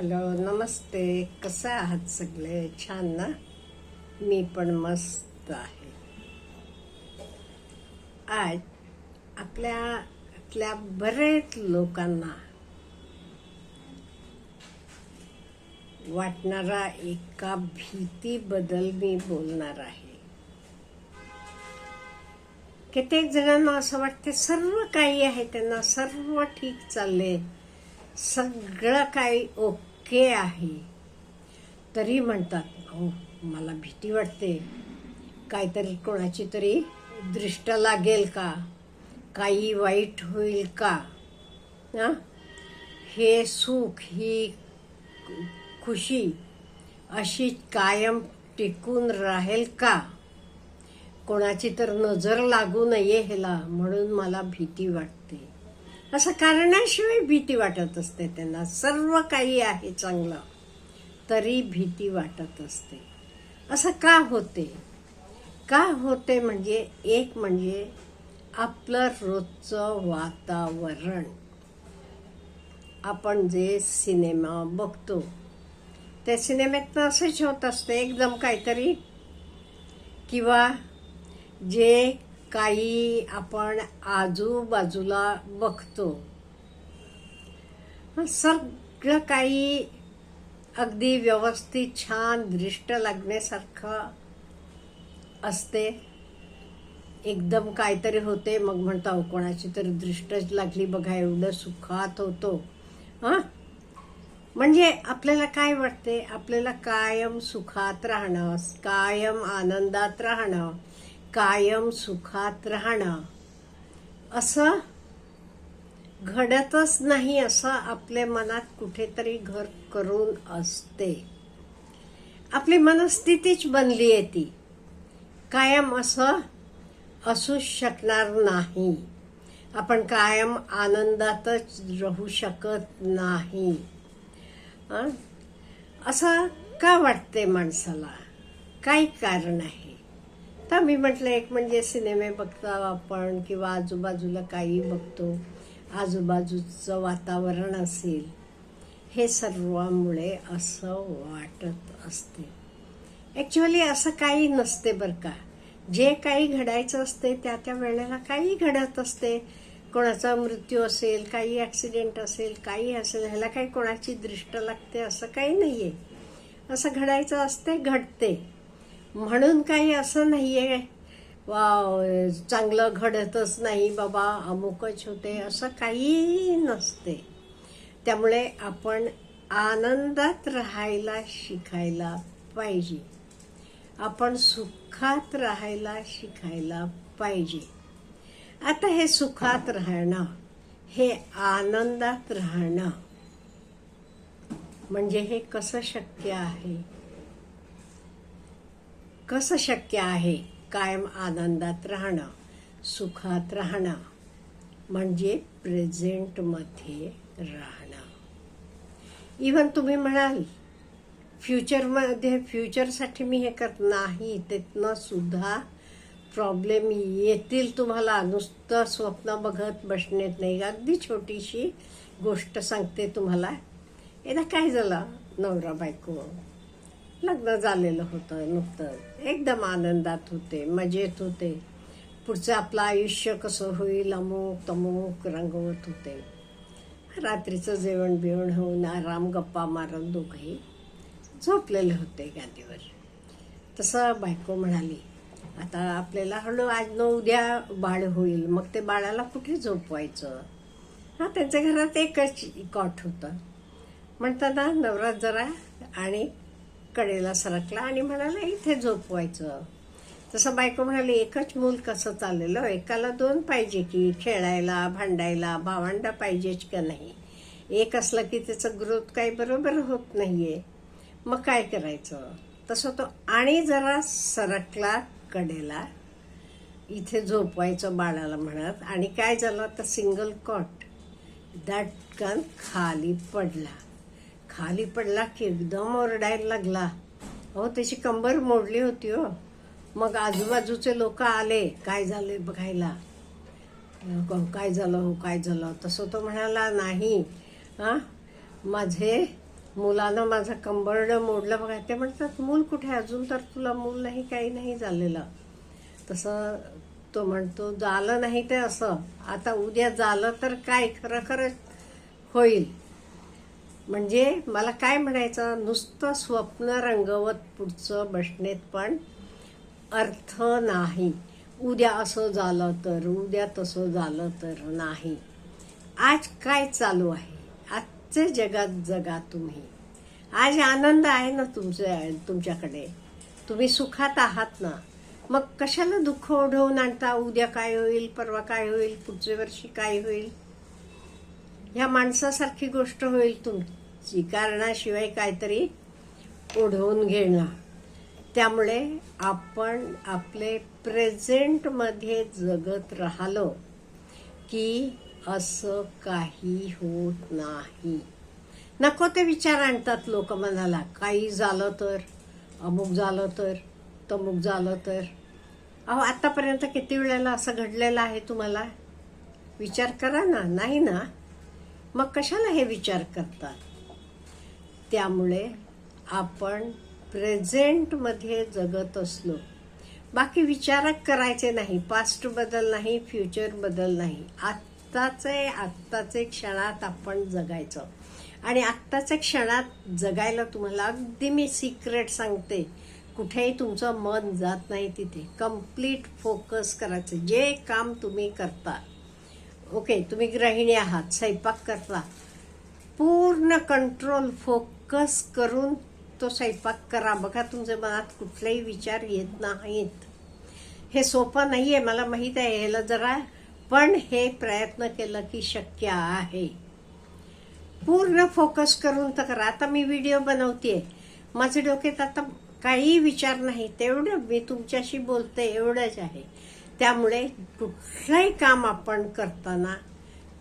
Hello नमस्ते. कसं आहात सगळे? छान ना? मी पण मस्त आहे. आज आपल्यातल्या बरेच लोकांना वाटणारा एका भीतीबद्दल मी बोलणार आहे. कित्येक जणांना असं वाटते सर्व काही आहे त्यांना सर्व ठीक चालले सगळं काही ओके. आहे. तरी म्हणतात हो मला भीती वाटते. काहीतरी कोणाची तरी दृष्ट लागेल का? काही वाईट होईल का? हां? हे सुख ही खुशी अशी कायम टिकून राहील का? कोणाची तर नजर लागू नये ह्याला म्हणून मला भीती वाटते. असं कारणाशिवाय भीती वाटत असते त्यांना. सर्व काही आहे चांगलं तरी भीती वाटत असते. असं का होते? का होते म्हणजे एक म्हणजे आपलं रोजचं वातावरण. आपण जे सिनेमा बघतो त्या सिनेमात असंच होत असते एकदम काहीतरी. किंवा जे काही आपण आजूबाजूला बघतो. सगळं काही अगदी व्यवस्थित छान दृष्ट लागण्यासारखं असते. एकदम काहीतरी होते मग म्हणतो कोणाची तरी दृष्टच लागली बघा एवढं सुखात होतो. हां? म्हणजे आपल्याला काय वाटते? आपल्याला कायम सुखात राहणं कायम आनंदात राहणं कायम सुखात राहणं. असं घडतच नाही असं आपल्या मनात कुठेतरी घर करून असते. आपली मनस्थितीच बनली आहे ती. कायम असं असू शकणार नाही. आपण कायम आनंदातच राहू शकत नाही. असं का वाटते माणसाला? काय कारण आहे. तर मी म्हटलं एक म्हणजे सिनेमे बघतो आपण किंवा आजूबाजूला काही बघतो आजूबाजूचं वातावरण असेल हे सर्वामुळे असं वाटत असते. ॲक्च्युअली असं काही नसते बरं का. जे काही घडायचं असते त्या त्या वेळेला काही घडत असते. कोणाचा मृत्यू असेल काही ॲक्सिडेंट असेल काही असेल ह्याला काही कोणाची दृष्ट लागते असं काही नाही आहे असं घडायचं असते घडते. म्हणून काही असं नाही आहे वा चांगलं घडतच नाही बाबा अमुकच होते असं काही नसते. त्यामुळे आपण आनंदात राहायला शिकायला पाहिजे. आपण सुखात राहायला शिकायला पाहिजे. आता हे सुखात राहणं हे आनंदात राहणं म्हणजे हे कसं शक्य आहे? कसं शक्य आहे? कायम आनंदात राहणं सुखात राहणं म्हणजे प्रेझेंटमध्ये राहणं. इवन तुम्ही म्हणाल फ्युचरमध्ये फ्युचरसाठी मी हे करत नाही तिथनं सुद्धा प्रॉब्लेम येतील तुम्हाला. नुसतं स्वप्न बघत बसण्यात नाही. अगदी छोटीशी गोष्ट सांगते तुम्हाला. एकदा काय झालं नवरा बायको? लग्न झालेलं होतं नुकतं. एकदम आनंदात होते मजेत होते. पुढचं आपलं आयुष्य कसं होईल अमुक तमुक रंगवत होते. रात्रीचं जेवण बिवण होऊन आराम गप्पा मारून दोघंही झोपलेले होते गादीवर. तसं बायको म्हणाली आता आपल्याला हळू आज न उद्या बाळ होईल मग ते बाळाला कुठे झोपवायचं? हा त्यांच्या घरात एकच कॉट होतं. म्हणताना नवरा जरा आणि कडेला सरकला आणि म्हणाला इथे झोपवायचं. तसं बायको म्हणाली एकच मूल कसं चाललेलं? एकाला दोन पाहिजे की? खेळायला भांडायला भावंडा पाहिजेच का नाही? एक असलं की त्याचं ग्रोथ काही बरोबर होत नाही आहे मग काय करायचं? तसं तो आणि जरा सरकला कडेला. इथे झोपवायचं बाळाला म्हणत आणि काय झालं? तर सिंगल कॉट दटकन खाली पडला. खाली पडला की एकदम ओरडायला लागला. हो त्याची कंबर मोडली होती हो. मग आजूबाजूचे लोक आले काय झाले बघायला. काय झालं हो काय झालं हो. तसं तो म्हणाला नाही हां माझे मुलानं माझं कंबरडं मोडलं बघा. ते म्हणतात मूल कुठे अजून तर तुला मूल नाही काही नाही झालेलं. तसं तो म्हणतो झालं नाही ते असं. आता उद्या झालं तर काय? खरं खरं होईल. म्हणजे मला काय म्हणायचं नुसतं स्वप्न रंगवत पुढचं बसण्यात पण अर्थ नाही. उद्या असं झालं तर उद्या तसं झालं तर नाही. आज काय चालू आहे? आजचे जगात जगा तुम्ही. आज आनंद आहे ना तुमच्या तुमच्याकडे? तुम्ही सुखात आहात ना? मग कशाला दुःख ओढवून आणता? उद्या काय होईल? परवा काय होईल? पुढच्या वर्षी काय होईल? ह्या माणसासारखी गोष्ट होईल तुमची कारणाशिवाय काहीतरी ओढवून घेणं. त्यामुळे आपण आपले प्रेझेंटमध्ये जगत राहिलो की असं काही होत नाही. नको ते विचार आणतात लोक मनाला. काही झालं तर अमुक झालं तर तमुक झालं तर. अहो आत्तापर्यंत किती वेळेला असं घडलेलं आहे तुम्हाला? विचार करा ना. नाही ना? मग कशाला हे विचार करतात? त्यामुळे आपण प्रेझेंटमध्ये जगत असलो. बाकी विचार करायचे नाही पास्ट बदल नाही फ्युचर बदल नाही. आत्ताचे आत्ताचे क्षणात आपण जगायचं. आणि आत्ताच्या क्षणात जगायला तुम्हाला अगदी मी सिक्रेट सांगते. कुठेही तुमचं मन जात नाही तिथे. कंप्लीट फोकस करायचं. जे काम तुम्ही करता. ओके तुम्ही गृहिणी आहात स्वयंपाक करता. पूर्ण कंट्रोल फोकस करून तो स्वयंपाक करा. बघा तुमच्या मनात कुठलेही विचार येत नाहीत. हे सोपं नाही आहे मला माहीत आहे ह्याला जरा पण हे प्रयत्न केलं की शक्य आहे. पूर्ण फोकस करून तर करा. आता मी व्हिडिओ बनवते माझ्या डोक्यात आता काही विचार नाही तेवढं मी तुमच्याशी बोलते एवढंच आहे. त्यामुळे कुठलंही काम आपण करताना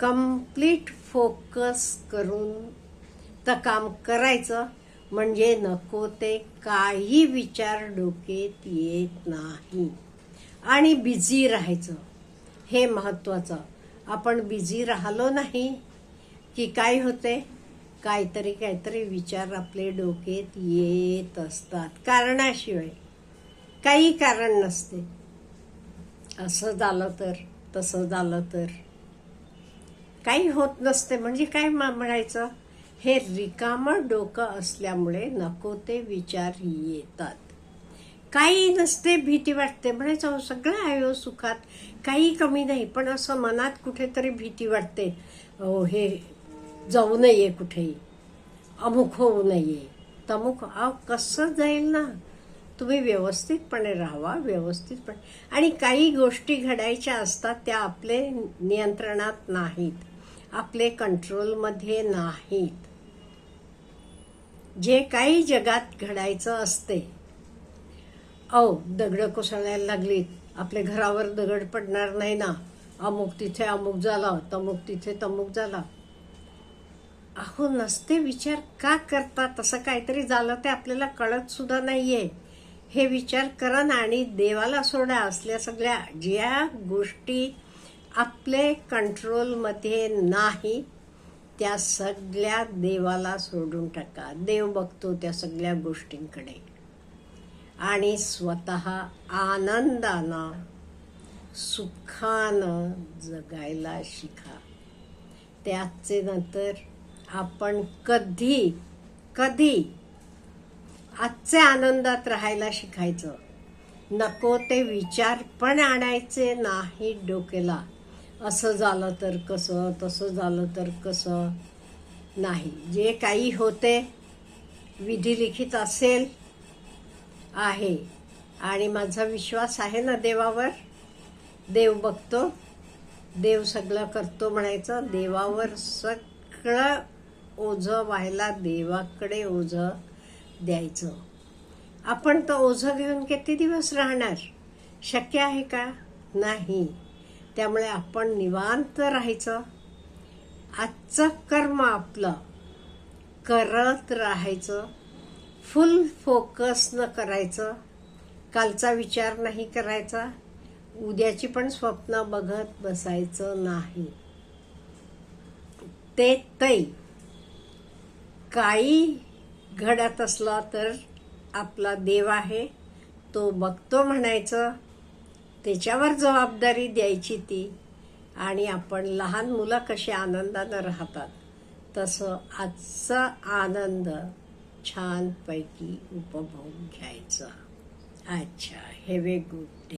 कंप्लीट फोकस करून तर काम करायचं म्हणजे नको ते काही विचार डोक्यात येत नाही. आणि बिझी राहायचं. हे महत्त्वाचं. आपण बिझी राहिलो नाही की काय होते? काहीतरी काहीतरी विचार आपले डोक्यात येत असतात. कारणाशिवाय काही कारण नसते. असं झालं तर तसं झालं तर. काही होत नसते म्हणजे काय मा- म्हणायचं? हे रिकामं डोकं असल्यामुळे नको ते विचार येतात. काही नसते भीती वाटते. म्हणायचं "अहो, सगळं आहे हो सुखात. काही कमी नाही पण असं मनात कुठेतरी भीती वाटते. हो हे जाऊ नये कुठेही. अमुक होऊ नये. तमुक अहो कसं जाईल ना? तुम्ही व्यवस्थितपणे राहावा व्यवस्थितपणे. आणि काही गोष्टी घडायच्या असतात त्या आपले नियंत्रणात नाहीत. आपले कंट्रोलमध्ये नाहीत. जे काही जगात घडायचं असते. अहो दगड कोसळायला लागलीत. आपल्या घरावर दगड पडणार नाही ना. अमुक तिथे अमुक झाला तमुक तिथे तमुक झाला. अहो नसते विचार का करतात तसं काहीतरी झालं ते आपल्याला कळत सुद्धा नाहीये. हे विचार करा ना आणि देवाला सोडा. असल्या सगळ्या ज्या गोष्टी आपले कंट्रोलमध्ये नाही त्या सगळ्या देवाला सोडून टाका. देव बघतो त्या सगळ्या गोष्टींकडे. आणि स्वतः आनंदानं सुखानं जगायला शिका. त्याचे नंतर आपण कधी कधी आजच्या आनंदात राहायला शिकायचं. नको ते विचार पण आणायचे नाही डोक्याला. असं झालं तर कसं तसं झालं तर कसं? नाही. जे काही होते विधिलिखित असेल आहे. आणि माझा विश्वास आहे ना देवावर? देव बघतो देव सगळं करतो म्हणायचं देवावर सगळं ओझं व्हायला देवाकडे ओझं. द्यायचं. आपण तर ओझं घेऊन किती दिवस राहणार? शक्य आहे का? नाही. त्यामुळे आपण निवांत राहायचं. आजचं कर्म आपलं. करत राहायचं. फुल फोकसनं करायचं. कालचा विचार नाही करायचा. उद्याची पण स्वप्न बघत बसायचं नाही. ते तै. काही घडत असला तर आपला देव आहे. तो बघतो म्हणायचं. त्याच्यावर जबाबदारी द्यायची ती. आणि आपण लहान मुलं कशी आनंदानं राहतात. तसं आजचा आनंद छानपैकी उपभोग घ्यायचा. अच्छा हॅव ए गुड डे